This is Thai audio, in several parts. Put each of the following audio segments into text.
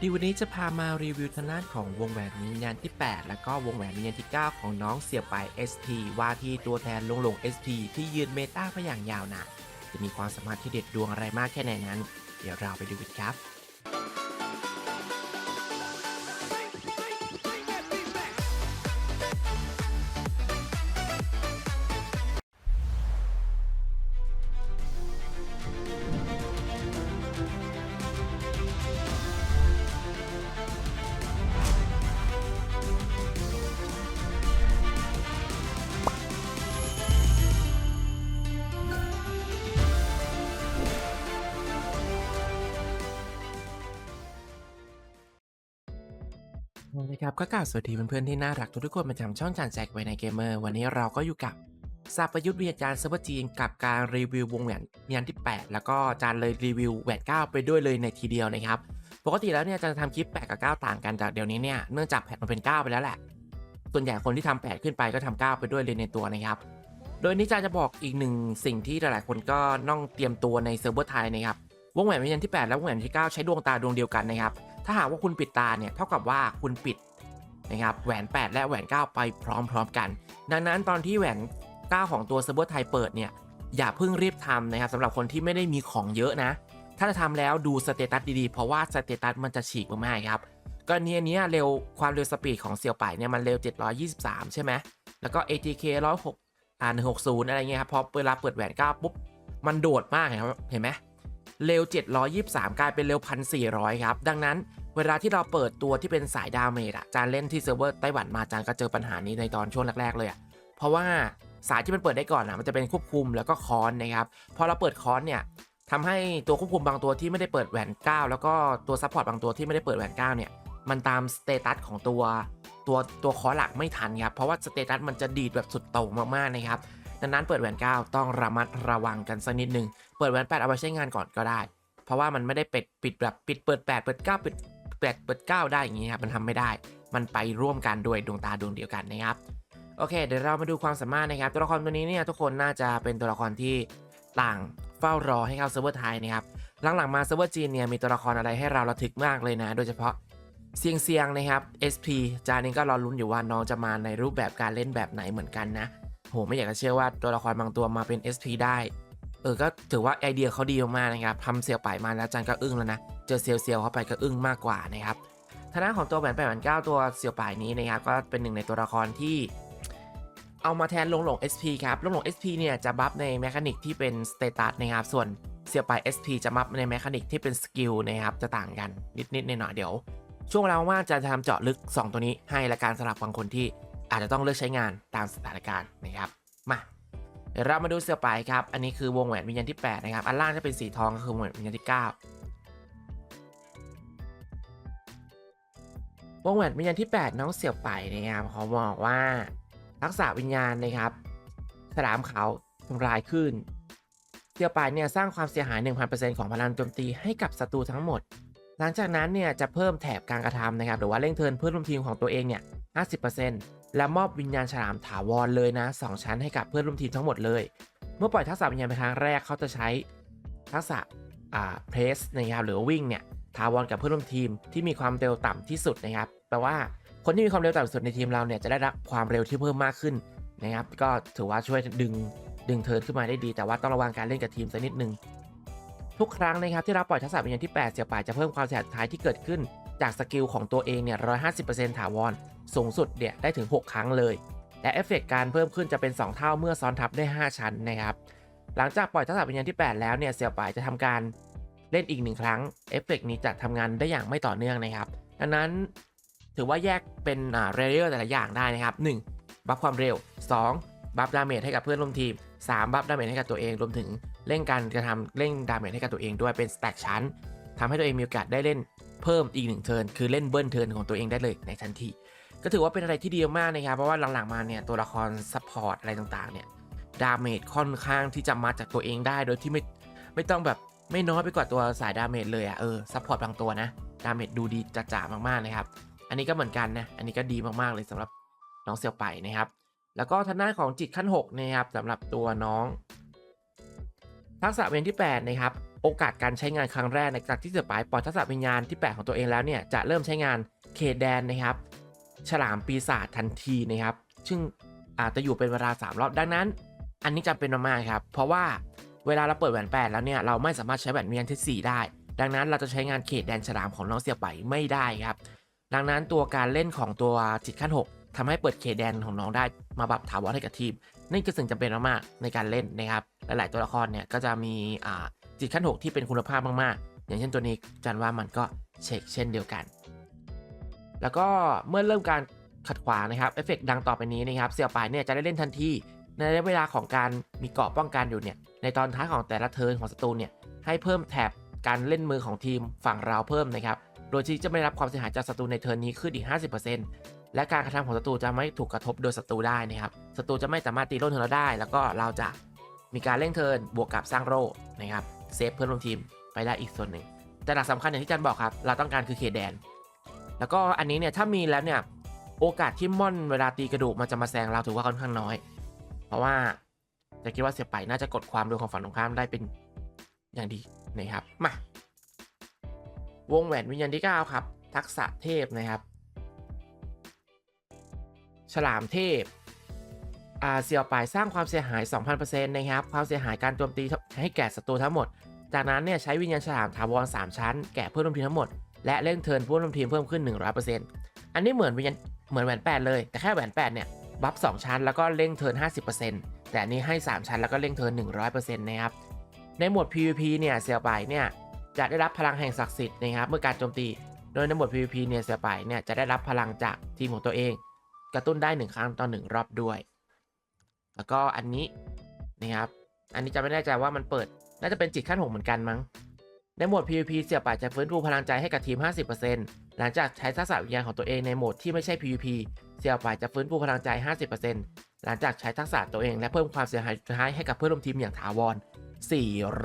ดีวันนี้จะพามารีวิวทางด้านของวงแหวนวิญญาณที่ 8 แล้วก็วงแหวนวิญญาณที่ 9 ของน้องเสียไป ST ว่าที่ตัวแทนลงลง ST ที่ยืนเมตาไปอย่างยาวนานจะมีความสามารถที่เด็ดดวงอะไรมากแค่ไหนนั้น เดี๋ยวเราไปดูกันครับ นะครับก็กล่าวสวัสดีเพื่อนๆที่น่ารักทุกๆคนประจำช่องจานแจกไว้ในเกมเมอร์วันนี้เราก็อยู่กับสับประยุทธ์วิทยาจารย์เซิร์ฟเวอร์จีนกับการรีวิววงแหวนเวียนที่ 8 แล้วก็จานเลยรีวิวแหวน9 ไปด้วยเลยในทีเดียวนะครับปกติแล้วเนี่ยจะทำคลิป8กับ 9 ต่างกันจากเดี๋ยวนี้เนี่ยเนื่องจากแพทมันเป็น 9 ไปแล้วแหละ ส่วนใหญ่คนที่ทำ8ขึ้นไปก็ทำ9ไปด้วยเลยในตัวนะครับโดยนี้จานจะบอกอีกหนึ่งสิ่งที่หลายๆคนก็ต้องเตรียมตัวในเซิร์ฟเวอร์ไทยนะครับวงแหวนวิญญาณที่ 8 และวงแหวนที่ 9 ใช้ดวงตาดวงเดียวกันนะครับ ถ้าหากว่าคุณปิดตาเนี่ยเท่ากับว่าคุณปิดนะครับแหวน 8 และแหวน 9 ไปพร้อมๆกัน ดังนั้นตอนที่แหวน 9 ของตัวเซิร์ฟเวอร์ไทยเปิดเนี่ยอย่าเพิ่งรีบทำนะครับสำหรับคนที่ไม่ได้มีของเยอะนะ ถ้าจะทำแล้วดูสเตตัสดีๆ เพราะว่าสเตตัสมันจะฉีกมากๆครับก็เนี้ยเนี้ยเร็วความเร็วสปีดของเซียวไปเนี่ยมันเร็ว 723 ใช่ไหมแล้วก็ ATK 106อ่า160 อะไรเงี้ยครับพอเวลาเปิดแหวน 9 ปุ๊บ มันโดดมากครับเห็นไหม เร็ว 723 กลายเป็นเร็ว 1,400 ครับ ดังนั้นเวลาที่เราเปิดตัวที่เป็นสายดาเมจอะจานเล่นที่เซิร์ฟเวอร์ไต้หวันมาจานก็เจอปัญหานี้ในตอนช่วงแรก ๆ เลยอะเพราะว่าสายที่มันเปิดได้ก่อนอะมันจะเป็นควบคุมแล้วก็คอนนะครับพอเราเปิดคอนเนี่ยทำให้ตัวควบคุมบางตัวที่ไม่ได้เปิดแหวน 9 แล้วก็ตัวซัพพอร์ตบางตัวที่ไม่ได้เปิดแหวน9เนี่ยมันตามสเตตัสของตัวตัวตัวคอหลักไม่ทันครับเพราะว่าสเตตัสมันจะดีดแบบสุดโต่งมากๆนะครับ ดังนั้นเปิดแหวน 9 ต้องระมัดระวังกันสักนิดนึง เปิดแหวน 8 เอาไว้ใช้งานก่อนก็ได้ เพราะว่ามันไม่ได้ปิดปิดแบบปิดเปิด 8 เปิด 9 ปิด8เปิด 9 ได้อย่างนี้ครับ มันทำไม่ได้ มันไปร่วมกันด้วยดวงตาดวงเดียวกันนะครับ โอเค เดี๋ยวเรามาดูความสามารถนะครับ ตัวละครตัวนี้เนี่ยทุกคนน่าจะเป็นตัวละครที่ต่างเฝ้ารอให้เข้าเซิร์ฟเวอร์ไทยนะครับ หลังๆมาเซิร์ฟเวอร์จีนเนี่ยมีตัวละครอะไรให้เราระทึกมากเลยนะ โดยเฉพาะเซียงเซียงนะครับ SP จานิงก็รอลุ้นอยู่ว่าน้องจะมาในรูปแบบการเล่นแบบไหนเหมือนกันนะ โหไม่อยากจะเชื่อว่าตัวละครบางตัวมาเป็น SP ได้เออก็ถือว่าไอเดียเขาดีมากๆนะครับทำเซียวไปมาแล้วจันก็อึ้งแล้วนะเจอเซียวเซียวเข้าไปก็อึ้งมากกว่านะครับทางด้านของตัวแหวนแปดแหวนเก้าตัวเซียวป่ายนี้นะครับก็เป็นหนึ่งในตัวละครที่เอามาแทนลงหลง SP ครับลงหลง SP เนี่ยจะบัฟในแมคานิกที่เป็นสเตตัสนะครับส่วนเซียวป่าย SP จะบัฟในแมคานิกที่เป็นสกิลนะครับจะต่างกันนิดๆหน่อยๆเดี๋ยว ช่วงเวลาว่างๆจะทำเจาะลึก 2 ตัวนี้ให้ละการสำหรับบางคนที่ อาจจะต้องเลือกใช้งานตามสถานการณ์นะครับ มาเดี๋ยวเรามาดูเสือไปครับ อันนี้คือวงแหวนวิญญาณที่ 8 นะครับ อันล่างจะเป็นสีทองก็คือวงแหวนวิญญาณที่ 9 วงแหวนวิญญาณที่ 8 น้องเสี่ยวไปนะครับเขาบอกว่าทักษะวิญญาณนะครับฉลามเขาทำลายขึ้น เสี่ยวไปเนี่ยสร้างความเสียหาย 1,000%ของพลังโจมตีให้กับศัตรูทั้งหมด หลังจากนั้นเนี่ยจะเพิ่มแถบการกระทำนะครับ หรือว่าเร่งเทินเพื่อนร่วมทีมของตัวเองเนี่ย 50% และมอบวิญญาณฉลามถาวรเลยนะ 2 ชั้นให้กับเพื่อนร่วมทีมทั้งหมดเลย เมื่อปล่อยทักษะวิญญาณไปครั้งแรกเขาจะใช้ทักษะอ่าเพรสนะครับหรือวิ่งเนี่ยถาวรกับเพื่อนร่วมทีมที่มีความเร็วต่ำที่สุดนะครับแปลว่าคนที่มีความเร็วต่ำที่สุดในทีมเราเนี่ยจะได้รับความเร็วที่เพิ่มมากขึ้นนะครับ ก็ถือว่าช่วยดึงดึงเทิร์นขึ้นมาได้ดี แต่ว่าต้องระวังการเล่นกับทีมสักนิดนึงทุกครั้งนะครับที่เราปล่อยทักษะวิญญาณที่ 8 เสียป่ายจะเพิ่มความเสียหายที่เกิดขึ้น จากสกิลของตัวเองเนี่ย150%ถาวร สูงสุดเนี่ยได้ถึง 6 ครั้งเลย และเอฟเฟกต์การเพิ่มขึ้นจะเป็น 2 เท่าเมื่อซ้อนทับได้ 5 ชั้นนะครับ หลังจากปล่อยทักษะวิญญาณที่ 8 แล้วเนี่ยเสี่ยวป่ายจะทำการเล่นอีกหนึ่งครั้งเอฟเฟกต์นี้จะทำงานได้อย่างไม่ต่อเนื่องนะครับ ดังนั้นถือว่าแยกเป็นเรเยอร์แต่ละอย่างได้นะครับ 1. บัฟความเร็ว 2. บัฟดาเมจให้กับเพื่อนร่วมทีม 3. บัฟดาเมจให้กับตัวเองรวมถึงเร่งการกระทำเร่งดาเมจให้กับตัวเองด้วยเป็นสแต็กชั้นทำให้ตัวเองมีโอกาสได้เล่น เพิ่มอีกหนึ่งเทิร์นคือเล่นเบิ้ลเทิร์นของตัวเองได้เลยในทันที ก็ถือว่าเป็นอะไรที่ดีมากนะครับเพราะว่าหลังๆมาเนี่ยตัวละครซัพพอร์ตอะไรต่างๆเนี่ยดาเมจค่อนข้างที่จะมาจากตัวเองได้โดยที่ไม่ไม่ต้องแบบไม่น้อยไปกว่าตัวสายดาเมจเลยอะ่ะเออซัพพอร์ตบางตัวนะดาเมจดูดีจ๋ามากๆนะครับ อันนี้ก็เหมือนกันนะ อันนี้ก็ดีมากๆเลยสำหรับน้องเซียวไปนะครับ แล้วก็ทางด้านของจิตขั้น6นะครับสำหรับตัวน้อง ทักษะเวนที่ 8 นะครับ โอกาสการใช้งานครั้งแรกในจากที่เสือปายปล่อยทักษะวิญญาณที่8ของตัวเองแล้วเนี่ยจะเริ่มใช้งานเขตแดนนะครับ ฉลามปีศาจทันทีนะครับ ซึ่งอาจจะอยู่เป็นเวลา 3 รอบดังนั้น อันนี้จำเป็นมากๆครับ เพราะว่าเวลาเราเปิดแหวน8แล้วเนี่ยเราไม่สามารถใช้แหวนเวิญญาณที่ 4 ได้ ดังนั้นเราจะใช้งานเขตแดนฉลามของน้องเสียไปไม่ได้ครับ ดังนั้นตัวการเล่นของตัวจิตขั้น 6ทำให้เปิดเขตแดนของน้องได้มาแบบถาวรให้กับทีมนี่คือสิ่งจำเป็นมากๆในการเล่นนะครับ หลาย ๆ ตัวละครเนี่ยก็จะมีอ่า จิตขั้น 6 ที่เป็นคุณภาพมากๆ อย่างเช่นตัวนี้จันว่ามันก็เช็คเช่นเดียวกัน แล้วก็เมื่อเริ่มการขัดขวางนะครับเอฟเฟกดังต่อไปนี้นะครับเสี่ยวปายเนี่ยจะได้เล่นทันทีในระยะเวลาของการมีเกาะป้องกันอยู่เนี่ยในตอนท้ายของแต่ละเทิร์นของศัตรูเนี่ยให้เพิ่มแถบการเล่นมือของทีมฝั่งเราเพิ่มนะครับ โดยที่จะไม่รับความเสียหายจากศัตรูในเทิร์นนี้ขึ้นอีก 50%และการกระทำของศัตรูจะไม่ถูกกระทบโดยศัตรูได้นะครับ ศัตรูจะไม่สามารถตีโล่เทิร์นเราได้ แล้วก็เราจะมีการเร่งเทิร์นบวกกับสร้างโร่นะครับ เซฟเพื่อนร่วมทีมไปได้อีกส่วนหนึ่ง แต่หลักสำคัญอย่างที่จันบอกครับ เราต้องการคือเขตแดน แล้วก็อันนี้เนี่ยถ้ามีแล้วเนี่ยโอกาสที่ม่อนเวลาตีกระดูกมันจะมาแซงเราถือว่าค่อนข้างน้อย เพราะว่าจะคิดว่าเสียไปน่าจะกดความเร็วของฝั่งตรงข้ามได้เป็นอย่างดีนะครับมาวงแหวนวิญญาณที่ 9 ครับ ทักษะเทพนะครับ ฉลามเทพ เซียวปายสร้างความเสียหาย 2,000%นะครับ ความเสียหายการโจมตีให้แก่ศัตรูทั้งหมด จากนั้นเนี่ยใช้วิญญาณฉลามถาวร3 ชั้น แก่เพื่อนร่วมทีมทั้งหมด และเร่งเทิร์นเพื่อนร่วมทีมเพิ่มขึ้น 100%อันนี้เหมือนวิญญาณเหมือนแหวน8เลย แต่แค่แหวน8เนี่ยบัฟ2ชั้นแล้วก็เร่งเทิร์น50%แต่อันนี้ให้ 3 ชั้นแล้วก็เร่งเทิร์น100%นะครับ ในโหมด PVP เนี่ยเซียไปเนี่ยจะได้รับพลังแห่งศักดิ์สิทธิ์นะครับเมื่อการโจมตี โดยในหมด PVP เนี่ยเซียไปเนี่ยจะได้รับพลังจากทีมของตัวเอง กระตุ้นได้ 1 ครั้งต่อ1รอบด้วย แล้วก็อันนี้นะครับ อันนี้จะไม่แน่ใจว่ามันเปิด น่าจะเป็นจิตขั้นหกเหมือนกันมั้ง ในโหมด PVP เสี่ยป่ายจะฟื้นฟูพลังใจให้กับทีม 50%หลังจากใช้ทักษะวิญญาณของตัวเองในโหมดที่ไม่ใช่ PVP เสี่ยป่ายจะฟื้นฟูพลังใจ 50%หลังจากใช้ทักษะตัวเองและเพิ่มความเสียหายสุดท้ายให้กับเพื่อนร่วมทีมอย่างถาวร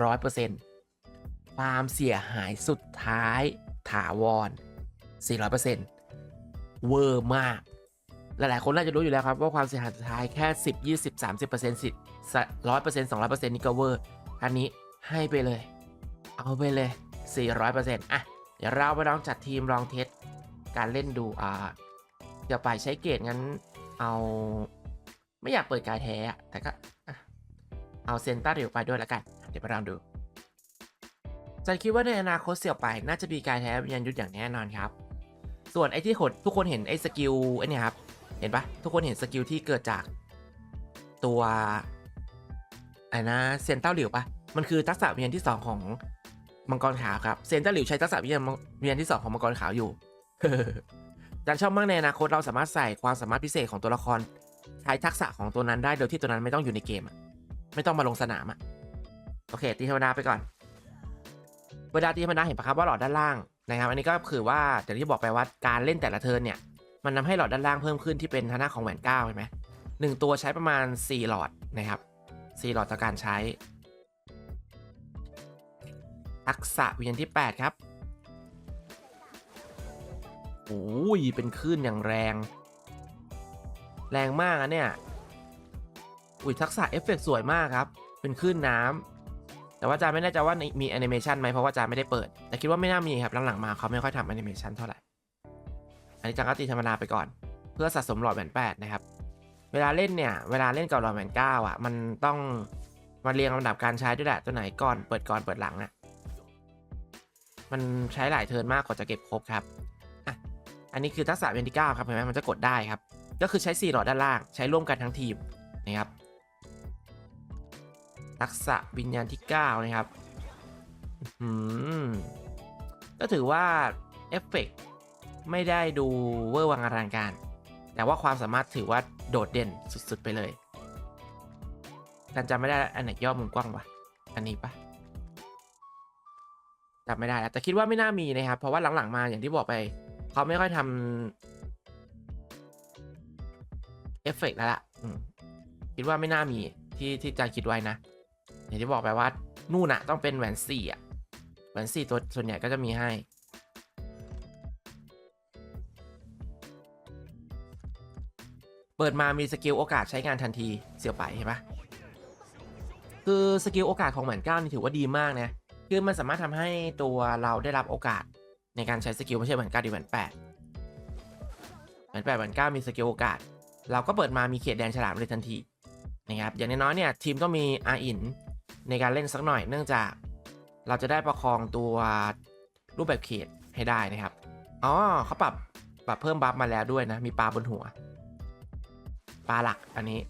400%ความเสียหายสุดท้ายถาวร 400%เวอร์มาก หลายๆ คนน่าจะรู้อยู่แล้วครับว่าความเสียหายสุดท้ายแค่ 10 20 30%สิร้อยเปอร์เซ็นต์สองร้อยเปอร์เซ็นต์นี่ก็เวอร์อันนี้ให้ไปเลย เอาไปเลย 400%อะ เดี๋ยวเราไปลองจัดทีมลองเทสการเล่นดูอ่าเดี๋ยวไปใช้เกรดงั้นเอาไม่อยากเปิดกายแท้แต่ก็เอาเซนต้าเรียวไปด้วยแล้วกัน เดี๋ยวไปลองดูจันคิดว่าในอนาคตเสี่ยวไปน่าจะมีกายแท้วิญญาณยุทธอย่างแน่นอนครับ ส่วนไอ้ที่ทุกคนเห็นไอ้สกิลไอ้นี่ครับ เห็นปะทุกคนเห็นสกิลที่เกิดจากตัวไอ้นะเซนเต้าหลิวปะมันคือทักษะวิญญาณที่ 2 ของมังกรขาวครับเซนเต้าหลิวใช้ทักษะวิญญาณวิญญาณที่2ของมังกรขาวอยู่จันชอบมากในอนาคตเราสามารถใส่ความสามารถพิเศษของตัวละคร ใช้ทักษะของตัวนั้นได้โดยที่ตัวนั้นไม่ต้องอยู่ในเกมอะไม่ต้องมาลงสนามอะโอเค ตีธรรมดาไปก่อน เวลาตีธรรมดาเห็นปะครับว่าหลอดด้านล่างนะครับ อันนี้ก็คือว่าอย่างที่บอกไปว่าการเล่นแต่ละเทิร์นเนี่ย มันทำให้หลอดด้านล่างเพิ่มขึ้นที่เป็นทางหน้าของแหวนเก้าเห็นไหมหนึ่งตัวใช้ประมาณ 4 หลอดนะครับ 4 หลอดต่อการใช้ ทักษะวิญญาณที่ 8 ครับโอ้ยเป็นคลื่นอย่างแรง แรงมากอะเนี่ยอุ้ยทักษะเอฟเฟกต์สวยมากครับ เป็นคลื่นน้ำแต่ว่าจาไม่แน่ใจว่ามีแอนิเมชันไหมเพราะว่าจาไม่ได้เปิด แต่คิดว่าไม่น่ามีครับหลังๆมาเขาไม่ค่อยทำแอนิเมชันเท่าไหร่ นนี้จังก็ตีธรรมดาไปก่อน เพื่อสะสมหลอดแหวนแปดนะครับ เวลาเล่นเนี่ย เวลาเล่นกับหลอดแหวนเก้าอะ มันต้องมาเรียงลำดับการใช้ด้วยแหละตัวไหนก่อนเปิดก่อนเปิดหลังอะ มันใช้หลายเทิร์นมากกว่าจะเก็บครบครับอะอันนี้คือทักษะเวนที่เก้าครับเห็นไหมมันจะกดได้ครับ ก็คือใช้4หลอดด้านล่างใช้ร่วมกันทั้งทีมนะครับทักษะวิญญาณที่ 9 นะครับอืมก็ถือว่า เอฟเฟกต์ ไม่ได้ดูเวอร์วังอลังการ แต่ว่าความสามารถถือว่าโดดเด่นสุดๆไปเลยกันจำไม่ได้อันไหนย่อมุมกว้างวะอันนี้ปะจำไม่ได้แล้วแต่คิดว่าไม่น่ามีนะครับ เพราะว่าหลังๆมาอย่างที่บอกไป เขาไม่ค่อยทำเอฟเฟกต์แล้วล่ะคิดว่าไม่น่ามีที่ที่จาคิดไว้นะ อย่างที่บอกไปว่า นู่นอะต้องเป็นแหวนสี่อะแหวนสี่ตัวส่วนใหญ่ก็จะมีให้ เปิดมามีสกิลโอกาสใช้งานทันทีเสียวไปเห็นปะคือสกิลโอกาสของแหวนเก้านี่ถือว่าดีมากนะคือมันสามารถทำให้ตัวเราได้รับโอกาสในการใช้สกิลไม่ใช่เหมือนเก้าดีเหมือนแปดเหมือนแปดเหมือนเก้ามีสกิลโอกาส เราก็เปิดมามีเขตแดนฉลามเลยทันทีนะครับอย่างน้อยๆเนี่ยทีมต้องมีอาอินในการเล่นสักหน่อยเนื่องจากเราจะได้ประคองตัวรูปแบบเขตให้ได้นะครับ อ๋อเขาปรับปรับเพิ่มบัฟมาแล้วด้วยนะ มีปลาบนหัว ปลาหลักอันนี้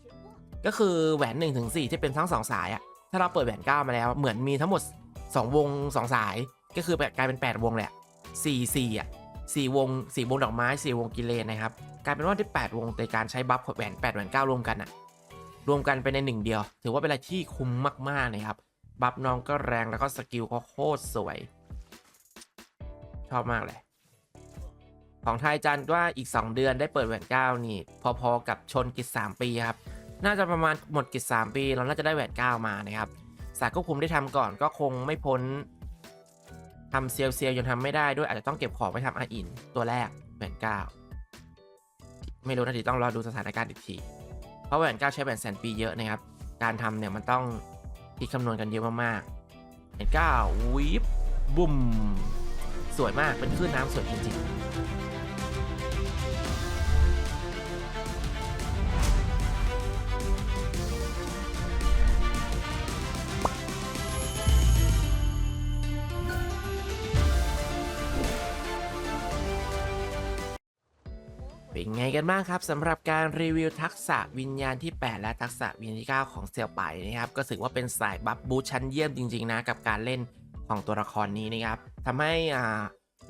ก็คือแหวน1นถึงสที่เป็นทั้งสองสายอะถ้าเราเปิดแหวน9มาแล้วเหมือนมีทั้งหมด 2 วง 2 สาย ก็คือแบบกลายเป็น 8 วงแหละ4 4อะ4วง4วงดอกไม้4วงกิเลนนะครับกลายเป็นว่าที่8วงในการใช้บัฟแหวน8แหวน9รวมกันอะรวมกันไปในหนึ่งเดียว ถือว่าเป็นอะไรที่คุ้มมากๆนะครับบัฟน้องก็แรงแล้วก็สกิลก็โคตรสวย ชอบมากเลย ของไทยจันว่าอีก 2 เดือนได้เปิดแหวนเก้านี่ พอๆกับชนกิจ 3 ปีครับ น่าจะประมาณหมดกิจ 3 ปี เราน่าจะได้แหวนเก้ามานะครับสายควบคุมได้ทำก่อนก็คงไม่พ้นทำเซียวเซียวยังทำไม่ได้ด้วยอาจจะต้องเก็บของไปทำอาอิน ตัวแรกแหวนเก้าไม่รู้นะทีต้องรอดูสถานการณ์อีกที เพราะแหวนเก้าใช้แหวนแสนปีเยอะนะครับ การทำเนี่ยมันต้องคิดคำนวณกันเยอะมากๆแหวนเก้าวิบบุ่มสวยมากเป็นคลื่นน้ำสวยจริงๆ กันบ้างครับสำหรับการรีวิวทักษะวิญญาณที่ 8 และทักษะวิญญาณที่ 9 ของเซียวไปนะครับก็ถือว่าเป็นสายบัฟบูชั้นเยี่ยมจริงๆนะกับการเล่นของตัวละครนี้นะครับทำให้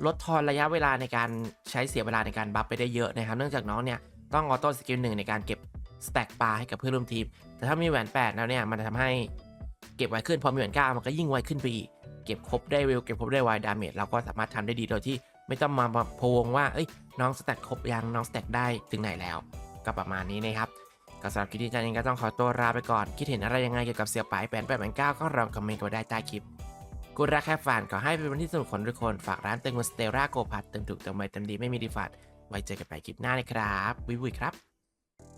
ลดทอนระยะเวลาในการใช้เสียเวลาในการบัฟไปได้เยอะนะครับ เนื่องจากน้องเนี่ยต้องออโต้สกิลหนึ่งในการเก็บสแต็กปลาให้กับเพื่อนร่วมทีม แต่ถ้ามีแหวน 8 แล้วเนี่ยมันจะทำให้เก็บไวขึ้นพอมีแหวน9มันก็ยิ่งไวขึ้นไปอีกเก็บครบได้เร็วเก็บครบได้ไวดาเมจเราก็สามารถทำได้ดีโดยที่ ไม่ต้องมาพวงว่าเอ้ยน้องสแต็กครบยังน้องสแต็กได้ถึงไหนแล้ว ก็ประมาณนี้นะครับก็สำหรับคลิปนี้จันเองก็ต้องขอตัวลาไปก่อน คิดเห็นอะไรยังไงเกี่ยวกับเสียปายแปนแปดแปนเก้าก็ลองคอมเมนต์กันได้ใต้คลิปกูรักแค่ฝันขอให้เป็นวันที่สนุกของทุกคนฝากร้านเติมเงินสเตลล่าโกพัดเติมถูกเติมไวเติมดีไม่มีดีฟัดไว้เจอกันใหม่คลิปหน้าเลยครับวิววิครับ